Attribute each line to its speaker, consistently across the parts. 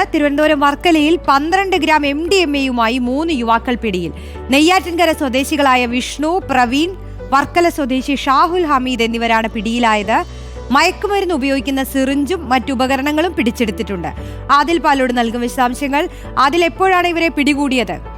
Speaker 1: തിരുവനന്തപുരം വർക്കലയിൽ പന്ത്രണ്ട് gram M D M എയുമായി മൂന്ന് യുവാക്കൾ പിടിയിൽ. നെയ്യാറ്റിൻകര സ്വദേശികളായ വിഷ്ണു പ്രവീൺ വർക്കല സ്വദേശി ഷാഹുൽ ഹമീദ് എന്നിവരാണ് പിടിയിലായത്. മയക്കുമരുന്ന് ഉപയോഗിക്കുന്ന സിറിഞ്ചും മറ്റുപകരണങ്ങളും പിടിച്ചെടുത്തിട്ടുണ്ട്. ആദിൽ പാലോട് നൽകും വിശദാംശങ്ങൾ. അതിൽ എപ്പോഴാണ് ഇവരെ പിടികൂടിയത്?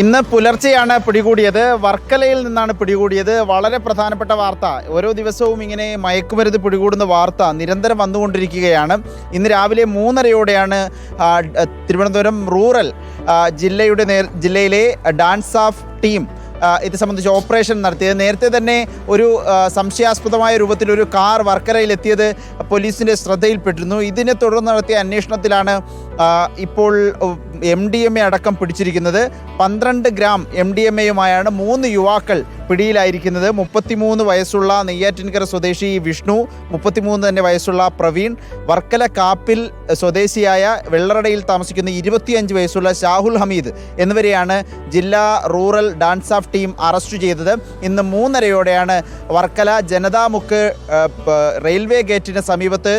Speaker 2: ഇന്ന് പുലർച്ചെയാണ് പിടികൂടിയത്. വർക്കലയിൽ നിന്നാണ് പിടികൂടിയത്. വളരെ പ്രധാനപ്പെട്ട വാർത്ത. ഓരോ ദിവസവും ഇങ്ങനെ മയക്കുമരുന്ന് പിടികൂടുന്ന വാർത്ത നിരന്തരം വന്നുകൊണ്ടിരിക്കുകയാണ്. ഇന്ന് രാവിലെ മൂന്നരയോടെയാണ് തിരുവനന്തപുരം റൂറൽ ജില്ലയുടെ നേർ ജില്ലയിലെ ഡാൻസ് ഓഫ് ടീം ഇത് സംബന്ധിച്ച് ഓപ്പറേഷൻ നടത്തിയത്. നേരത്തെ തന്നെ ഒരു സംശയാസ്പദമായ രൂപത്തിൽ ഒരു കാർ വർക്കരയിൽ എത്തിയത് പോലീസിന്റെ ശ്രദ്ധയിൽപ്പെട്ടിരുന്നു. ഇതിനെ തുടർന്ന് നടത്തിയ അന്വേഷണത്തിലാണ് ഇപ്പോൾ എം ഡി എം എ അടക്കം പിടിച്ചിരിക്കുന്നത്. പന്ത്രണ്ട് ഗ്രാം എം ഡി എം എയുമായാണ് മൂന്ന് യുവാക്കൾ പിടിയിലായിരിക്കുന്നത്. മുപ്പത്തിമൂന്ന് വയസ്സുള്ള നെയ്യാറ്റിൻകര സ്വദേശി വിഷ്ണു മുപ്പത്തിമൂന്ന് തന്നെ വയസ്സുള്ള പ്രവീൺ വർക്കല കാപ്പിൽ സ്വദേശിയായ വെള്ളറടയിൽ താമസിക്കുന്ന ഇരുപത്തിയഞ്ച് വയസ്സുള്ള ഷാഹുൽ ഹമീദ് എന്നിവരെയാണ് ജില്ലാ rural DANSAF team arrest ചെയ്തത്. ഇന്ന് മൂന്നരയോടെയാണ് വർക്കല ജനതാമുക്ക് റെയിൽവേ ഗേറ്റിന് സമീപത്ത്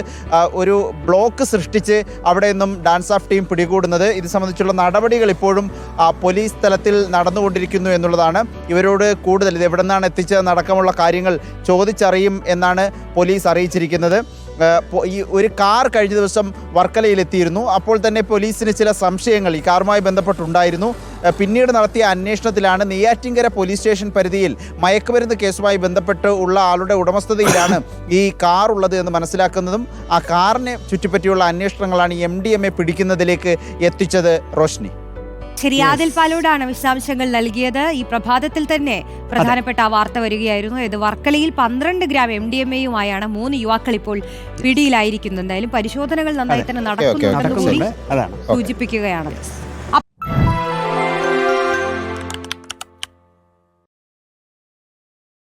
Speaker 2: ഒരു ബ്ലോക്ക് സൃഷ്ടിച്ച് അവിടെ നിന്നും ഡാൻസ് ഓഫ് ടീം പിടികൂടുന്നത്. ഇത് സംബന്ധിച്ചുള്ള നടപടികൾ ഇപ്പോഴും പോലീസ് തലത്തിൽ നടന്നുകൊണ്ടിരിക്കുന്നു എന്നുള്ളതാണ്. ഇവരോട് കൂടുതൽ ഇത് എവിടെ നിന്നാണ് എത്തിച്ചതെന്നടക്കമുള്ള കാര്യങ്ങൾ ചോദിച്ചറിയും എന്നാണ് പോലീസ് അറിയിച്ചിരിക്കുന്നത്. ഈ ഒരു കാർ കഴിഞ്ഞ ദിവസം വർക്കലയിലെത്തിയിരുന്നു. അപ്പോൾ തന്നെ പോലീസിന് ചില സംശയങ്ങൾ ഈ കാറുമായി ബന്ധപ്പെട്ടുണ്ടായിരുന്നു. പിന്നീട് നടത്തിയ അന്വേഷണത്തിലാണ് നെയ്യാറ്റിങ്കര പോലീസ് സ്റ്റേഷൻ പരിധിയിൽ മയക്കുമരുന്ന് കേസുമായി ബന്ധപ്പെട്ട് ഉള്ള ആളുടെ ഉടമസ്ഥതയിലാണ് ഈ കാർ ഉള്ളത് എന്ന് മനസ്സിലാക്കുന്നതും ആ കാറിനെ ചുറ്റിപ്പറ്റിയുള്ള അന്വേഷണങ്ങളാണ് എം ഡി എം എ പിടിക്കുന്നതിലേക്ക് എത്തിച്ചത് റോഷ്നി.
Speaker 1: ശരി ആദിൽ പാലോടാണ് വിശദാംശങ്ങൾ നൽകിയത്. ഈ പ്രഭാതത്തിൽ തന്നെ പ്രധാനപ്പെട്ട ആ വാർത്ത വരികയായിരുന്നു. ഇത് വർക്കലയിൽ പന്ത്രണ്ട് ഗ്രാം എം ഡി എം എയുമായാണ് മൂന്ന് യുവാക്കൾ ഇപ്പോൾ പിടിയിലായിരിക്കുന്നത്. എന്തായാലും പരിശോധനകൾ നന്നായി തന്നെ നടക്കുന്നുണ്ടെന്ന് കൂടി സൂചിപ്പിക്കുകയാണ്.